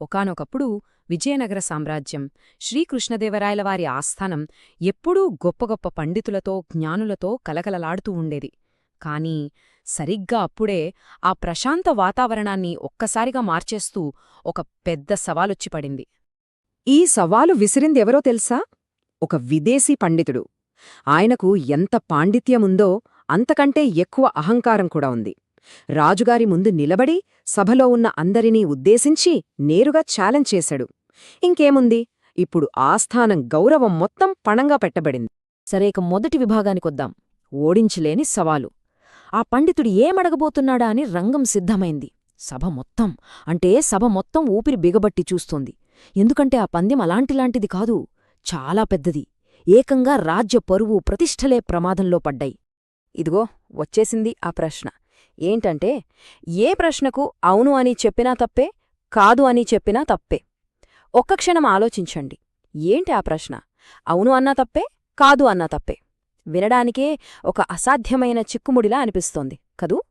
ఒకానొకప్పుడు విజయనగర సామ్రాజ్యం శ్రీకృష్ణదేవరాయలవారి ఆస్థానం ఎప్పుడూ గొప్ప గొప్ప పండితులతో జ్ఞానులతో కలకలలాడుతూ ఉండేది. కాని సరిగ్గా అప్పుడే ఆ ప్రశాంత వాతావరణాన్ని ఒక్కసారిగా మార్చేస్తూ ఒక పెద్ద సవాలొచ్చి పడింది. ఈ సవాలు విసిరిందెవరో తెలుసా? ఒక విదేశీ పండితుడు. ఆయనకు ఎంత పాండిత్యముందో అంతకంటే ఎక్కువ అహంకారం కూడా ఉంది. రాజుగారి ముందు నిలబడి సభలో ఉన్న అందరినీ ఉద్దేశించి నేరుగా ఛాలెంజ్ చేశాడు. ఇంకేముంది? ఇప్పుడు ఆస్థానం గౌరవం మొత్తం పణంగా పెట్టబడింది. సరే ఇక మొదటి విభాగానికొద్దాం ఓడించలేని సవాలు. ఆ పండితుడు ఏమడగబోతున్నాడా అని రంగం సిద్ధమైంది. సభ మొత్తం. అంటే సభ మొత్తం ఊపిరి బిగబట్టి చూస్తోంది. ఎందుకంటే ఆ పందెం అలాంటిలాంటిది కాదు. చాలా పెద్దది. ఏకంగా రాజ్య పరువు ప్రతిష్టలే ప్రమాదంలో పడ్డాయి. ఇదిగో వచ్చేసింది ఆ ప్రశ్న. ఏంటంటే ఏ ప్రశ్నకు అవును అని చెప్పినా తప్పే కాదు అని చెప్పినా తప్పే. ఒక్క క్షణం ఆలోచించండి. ఏంటి ఆ ప్రశ్న? అవును అన్నా తప్పే కాదు అన్నా తప్పే. వినడానికే ఒక అసాధ్యమైన చిక్కుముడిలా అనిపిస్తోంది కదూ?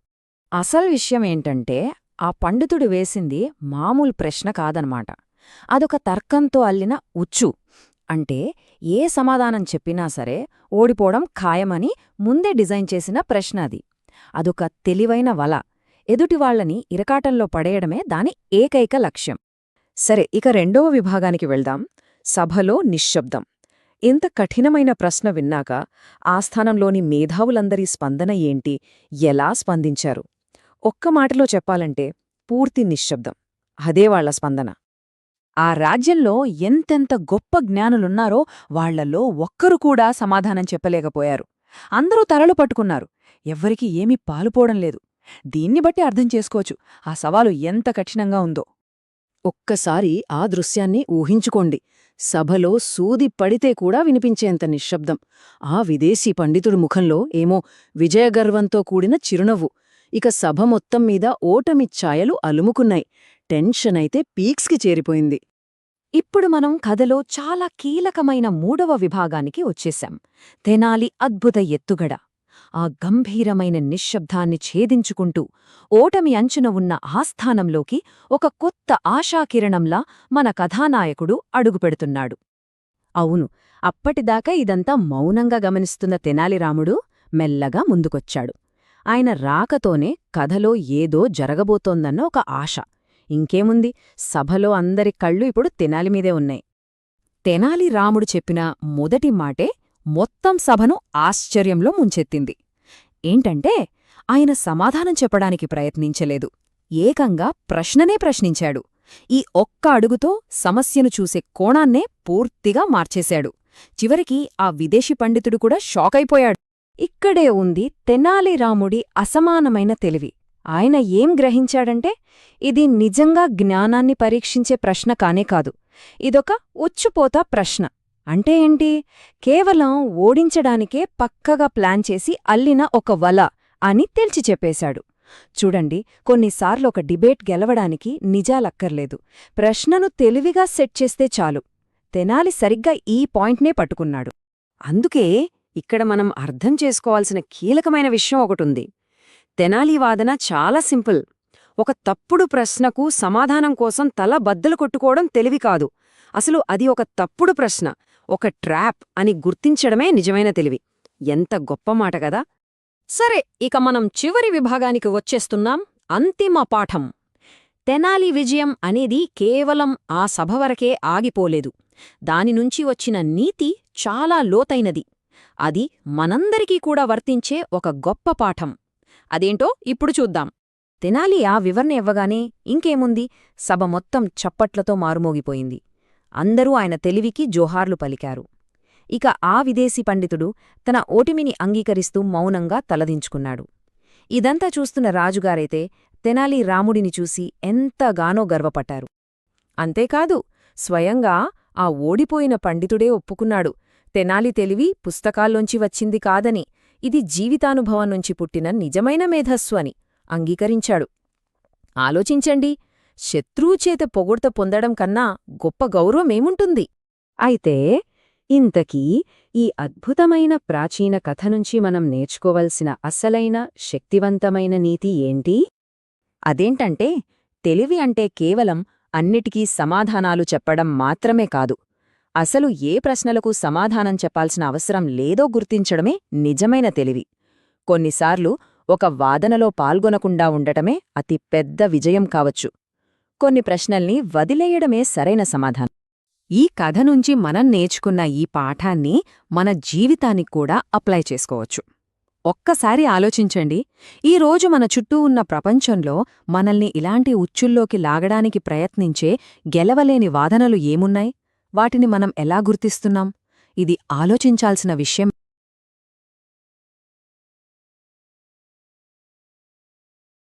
అసలు విషయం ఏంటంటే ఆ పండితుడు వేసింది మామూలు ప్రశ్న కాదనమాట. అదొక తర్కంతో అల్లిన ఉచ్చు. అంటే ఏ సమాధానం చెప్పినా సరే ఓడిపోవడం ఖాయమని ముందే డిజైన్ చేసిన ప్రశ్న అది. అదొక తెలివైన వల. ఎదుటివాళ్ళని ఇరకాటంలో పడేయడమే దాని ఏకైక లక్ష్యం. సరే ఇక రెండవ విభాగానికి వెళ్దాం. సభలో నిశ్శబ్దం. ఇంత కఠినమైన ప్రశ్న విన్నాక ఆస్థానంలోని మేధావులందరి స్పందన ఏంటి? ఎలా స్పందించారు? ఒక్క మాటలో చెప్పాలంటే పూర్తి నిశ్శబ్దం. అదే వాళ్ళ స్పందన. ఆ రాజ్యంలో ఎంతెంత గొప్ప జ్ఞానులున్నారో వాళ్ళలో ఒక్కరు కూడా సమాధానం చెప్పలేకపోయారు. అందరూ తరలు పట్టుకున్నారు. ఎవ్వరికీ ఏమీ పాలుపోవడం లేదు. దీన్ని బట్టి అర్థం చేసుకోవచ్చు ఆ సవాలు ఎంత కఠినంగా ఉందో. ఒక్కసారి ఆ దృశ్యాన్ని ఊహించుకోండి. సభలో సూది పడితే కూడా వినిపించేంత నిశ్శబ్దం. ఆ విదేశీ పండితుడు ముఖంలో ఏమో విజయగర్వంతో కూడిన చిరునవ్వు. ఇక సభ మొత్తం మీద ఓటమి ఛాయలు అలుముకున్నాయి. టెన్షన్ అయితే పీక్స్కి చేరిపోయింది. ఇప్పుడు మనం కథలో చాలా కీలకమైన మూడవ విభాగానికి వచ్చేశాం. తెనాలి అద్భుత ఎత్తుగడ. ఆ గంభీరమైన నిశ్శబ్దాన్ని ఛేదించుకుంటూ ఓటమి అంచున ఉన్న ఆస్థానంలోకి ఒక కొత్త ఆశాకిరణంలా మన కథానాయకుడు అడుగుపెడుతున్నాడు. అవును అప్పటిదాకా ఇదంతా మౌనంగా గమనిస్తున్న తెనాలిరాముడు మెల్లగా ముందుకొచ్చాడు. ఆయన రాకతోనే కథలో ఏదో జరగబోతోందన్న ఒక ఆశ. ఇంకేముంది? సభలో అందరి కళ్ళు ఇప్పుడు తెనాలిమీదే ఉన్నాయి. తెనాలి రాముడు చెప్పిన మొదటి మాటే మొత్తం సభను ఆశ్చర్యంలో ముంచెత్తింది. ఏంటంటే ఆయన సమాధానం చెప్పడానికి ప్రయత్నించలేదు. ఏకంగా ప్రశ్ననే ప్రశ్నించాడు. ఈ ఒక్క అడుగుతో సమస్యను చూసే కోణాన్నే పూర్తిగా మార్చేశాడు. చివరికి ఆ విదేశీ పండితుడు కూడా షాకైపోయాడు. ఇక్కడే ఉంది తెనాలి రాముడి అసమానమైన తెలివి. ఆయన ఏం గ్రహించాడంటే ఇది నిజంగా జ్ఞానాన్ని పరీక్షించే ప్రశ్న కానే కాదు. ఇదొక ఉచ్చుపోతా ప్రశ్న. అంటే ఏంటి? కేవలం ఓడించడానికే పక్కగా ప్లాన్ చేసి అల్లిన ఒక వల అని తేల్చి చెప్పేశాడు. చూడండి కొన్నిసార్లు ఒక డిబేట్ గెలవడానికి నిజాలక్కర్లేదు. ప్రశ్నను తెలివిగా సెట్ చేస్తే చాలు. తెనాలి సరిగ్గా ఈ పాయింట్నే పట్టుకున్నాడు. అందుకే ఇక్కడ మనం అర్థం చేసుకోవాల్సిన కీలకమైన విషయం ఒకటుంది తెనాలి వాదన చాలా సింపుల్. ఒక తప్పుడు ప్రశ్నకు సమాధానం కోసం తల బద్దలు కొట్టుకోవడం తెలివి కాదు. అసలు అది ఒక తప్పుడు ప్రశ్న ఒక ట్రాప్ అని గుర్తించడమే నిజమైన తెలివి. ఎంత గొప్ప మాట కదా! సరే ఇక మనం చివరి విభాగానికి వచ్చేస్తున్నాం. అంతిమ పాఠం. తెనాలి విజయం అనేది కేవలం ఆ సభ వరకే ఆగిపోలేదు. దానినుంచి వచ్చిన నీతి చాలా లోతైనది. అది మనందరికీ కూడా వర్తించే ఒక గొప్ప పాఠం. అదేంటో ఇప్పుడు చూద్దాం. తెనాలి ఆ వివరణ ఇవ్వగానే ఇంకేముంది? సభ మొత్తం చప్పట్లతో మారుమోగిపోయింది. అందరూ ఆయన తెలివికి జోహార్లు పలికారు. ఇక ఆ విదేశీ పండితుడు తన ఓటిమిని అంగీకరిస్తూ మౌనంగా తలదించుకున్నాడు. ఇదంతా చూస్తున్న రాజుగారైతే తెనాలి రాముడిని చూసి ఎంతగానో గర్వపట్టారు అంతేకాదు స్వయంగా ఆ ఓడిపోయిన పండితుడే ఒప్పుకున్నాడు. తెనాలి తెలివి పుస్తకాల్లోంచి వచ్చింది కాదని ఇది జీవితానుభవం నుంచి పుట్టిన నిజమైన మేధస్సు అని అంగీకరించాడు. ఆలోచించండి శత్రువుచేత పొగుడ్త పొందడం కన్నా గొప్ప గౌరవమేముంటుంది అయితే ఇంతకీ ఈ అద్భుతమైన ప్రాచీన కథ నుంచి మనం నేర్చుకోవలసిన అసలైన శక్తివంతమైన నీతి ఏంటి? అదేంటంటే తెలివి అంటే కేవలం అన్నిటికీ సమాధానాలు చెప్పడం మాత్రమే కాదు. అసలు ఏ ప్రశ్నలకు సమాధానం చెప్పాల్సిన అవసరం లేదో గుర్తించడమే నిజమైన తెలివి. కొన్నిసార్లు ఒక వాదనలో పాల్గొనకుండా ఉండటమే అతి పెద్ద విజయం కావచ్చు. కొన్ని ప్రశ్నల్ని వదిలేయడమే సరైన సమాధానం. ఈ కథ నుంచి మనం నేర్చుకున్న ఈ పాఠాన్ని మన జీవితానికి కూడా అప్లై చేసుకోవచ్చు. ఒక్కసారి ఆలోచించండి ఈ రోజు మన చుట్టూ ఉన్న ప్రపంచంలో మనల్ని ఇలాంటి ఉచ్చుల్లోకి లాగడానికి ప్రయత్నించే గెలవలేని వాదనలు ఏమున్నాయి? వాటిని మనం ఎలా గుర్తిస్తున్నాం? ఇది ఆలోచించాల్సిన విషయం.